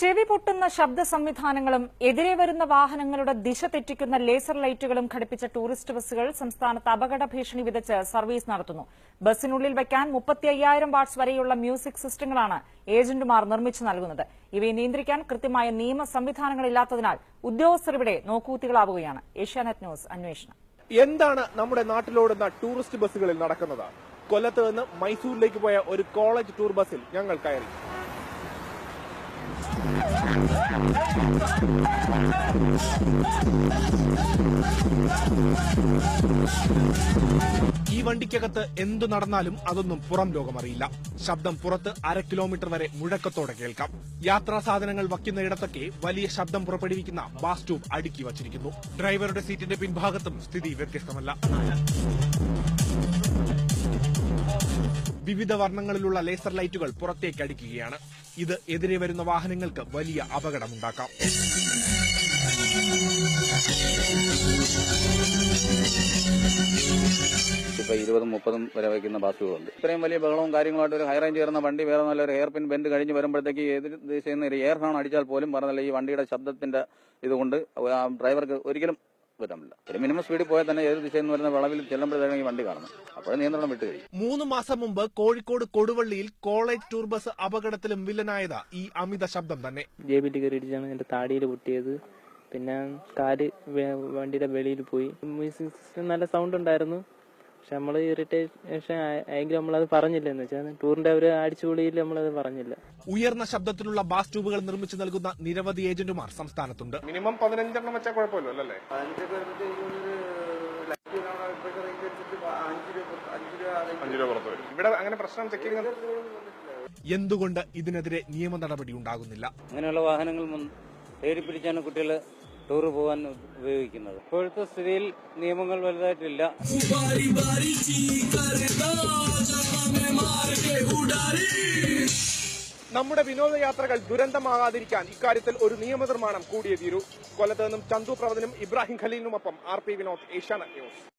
ചെവി പൊട്ടുന്ന ശബ്ദ സംവിധാനങ്ങളും എതിരെ വരുന്ന വാഹനങ്ങളുടെ ദിശ തെറ്റിക്കുന്ന ലേസർ ലൈറ്റുകളും ഘടിപ്പിച്ച ടൂറിസ്റ്റ് ബസ്സുകൾ സംസ്ഥാനത്ത് അപകട ഭീഷണി വിതച്ച് സർവീസ് നടത്തുന്നു. ബസ്സിനുള്ളിൽ വയ്ക്കാൻ മുപ്പത്തി അയ്യായിരം വാട്ട്സ് വരെയുള്ള മ്യൂസിക് സിസ്റ്റങ്ങളാണ് ഏജന്റുമാർ നിർമ്മിച്ചു നൽകുന്നത്. ഇവയെ നിയന്ത്രിക്കാൻ കൃത്യമായ നിയമ സംവിധാനങ്ങളില്ലാത്തതിനാൽ ഉദ്യോഗസ്ഥർ ഇവിടെ നോക്കൂത്തികളാവുകയാണ്. ഏഷ്യാനെറ്റ് ന്യൂസ് അന്വേഷണം. എന്താണ് നമ്മുടെ നാട്ടിലോടുന്ന ടൂറിസ്റ്റ് ബസ്സുകളിൽ നടക്കുന്നത്? കൊല്ലത്ത് നിന്ന് മൈസൂരിലേക്ക് പോയ ഒരു കോളേജ് ടൂർ ബസ്സിൽ ഞങ്ങൾ കയറി. ഈ വണ്ടിക്കകത്ത് എന്തു നടന്നാലും അതൊന്നും പുറം ലോകമറിയില്ല. ശബ്ദം പുറത്ത് അര കിലോമീറ്റർ വരെ മുഴക്കത്തോടെ കേൾക്കാം. യാത്രാ സാധനങ്ങൾ വയ്ക്കുന്നയിടത്തൊക്കെ വലിയ ശബ്ദം പുറപ്പെടുവിക്കുന്ന ബാസ് ട്യൂബ് അടുക്കി വച്ചിരിക്കുന്നു. ഡ്രൈവറുടെ സീറ്റിന്റെ പിൻഭാഗത്തും സ്ഥിതി വ്യത്യസ്തമല്ല. വിവിധ വർണങ്ങളിലുള്ള ലേസർ ലൈറ്റുകൾ പുറത്തേക്ക് അടിക്കുകയാണ്. ഇത് എതിരെ വരുന്ന വാഹനങ്ങൾക്ക് വലിയ അപകടമുണ്ടാക്കാം. ഇപ്പൊ ഇരുപതും മുപ്പതും വരെ വയ്ക്കുന്ന ബാസുകളുണ്ട് ഇത്രയും വലിയ ബഹളവും കാര്യങ്ങളുമായിട്ട് ഒരു ഹൈറേഞ്ച് കയറുന്ന വണ്ടി വേറെ നല്ല ഒരു ഹെയർ പിൻ ബെൻഡ് കഴിഞ്ഞ് വരുമ്പോഴത്തേക്ക് എതിർ ദിശയിൽ നിന്ന് ഒരു എയർ ഹോൺ അടിച്ചാൽ പോലും പറഞ്ഞാൽ ഈ വണ്ടിയുടെ ശബ്ദത്തിന്റെ ഇതുകൊണ്ട് ഡ്രൈവർക്ക് ഒരിക്കലും പറ്റാൻ പറ്റില്ല ഒരു മിനിമം സ്പീഡിൽ പോയാൽ തന്നെ ഏത് ദിശയിൽ നിന്ന് വരുന്ന വളവിൽ ചെല്ലുമ്പോഴത്തേക്കും ഈ വണ്ടി കാണുന്നത് അപ്പോഴേ നിയന്ത്രണം വിട്ട് കഴിയും. മൂന്ന് മാസം മുമ്പ് കോഴിക്കോട് കൊടുവള്ളിയിൽ കോളേജ് ടൂർ ബസ് അപകടത്തിലും വില്ലനായത് ഈ അമിത ശബ്ദം തന്നെ. ജെ ബി ടി കയറി ഇടിച്ചാണ് എന്റെ താടിയിൽ പൊട്ടിയത്. പിന്നെ കാൽ വണ്ടിയുടെ വെളിയിൽ പോയി. മ്യൂസിക് സിസ്റ്റം നല്ല സൗണ്ട് ഉണ്ടായിരുന്നു. പക്ഷെ നമ്മൾ ഇറിറ്റേഷൻ ആയെങ്കിലും നമ്മളത് പറഞ്ഞില്ല. എന്ന് വെച്ചാൽ ടൂറിന്റെ ഒരു അടിച്ചുപൊളിയിൽ നമ്മളത് പറഞ്ഞില്ല. ഉയർന്ന ശബ്ദത്തിലുള്ള ബാസ് ട്യൂബുകൾ നിർമ്മിച്ചു നൽകുന്ന നിരവധി ഏജന്റുമാർ സംസ്ഥാനത്തുണ്ട്. മിനിമം പതിനഞ്ചെണ്ണം വെച്ചാൽ കുഴപ്പമില്ല അല്ലേ ഇവിടെ അങ്ങനെ പ്രശ്നം ചെക്കിങ് എന്തുകൊണ്ട് ഇതിനെതിരെ നിയമ നടപടി ഉണ്ടാകുന്നില്ല? അങ്ങനെയുള്ള വാഹനങ്ങൾ തേടിപ്പിടിച്ചാണ് കുട്ടികൾ ടൂർ പോകാൻ ഉപയോഗിക്കുന്നത്. ഇപ്പോഴത്തെ സ്ഥിതിയിൽ നിയമങ്ങൾ വലുതായിട്ടില്ല. നമ്മുടെ വിനോദയാത്രകൾ ദുരന്തമാകാതിരിക്കാൻ ഇക്കാര്യത്തിൽ ഒരു നിയമനിർമ്മാണം കൂടിയേ തീരൂ. കൊല്ലത്ത് നിന്നും ചന്തു പ്രവചനും Ibrahim ഖലീലിനുമൊപ്പം R P Vinod Asianet news.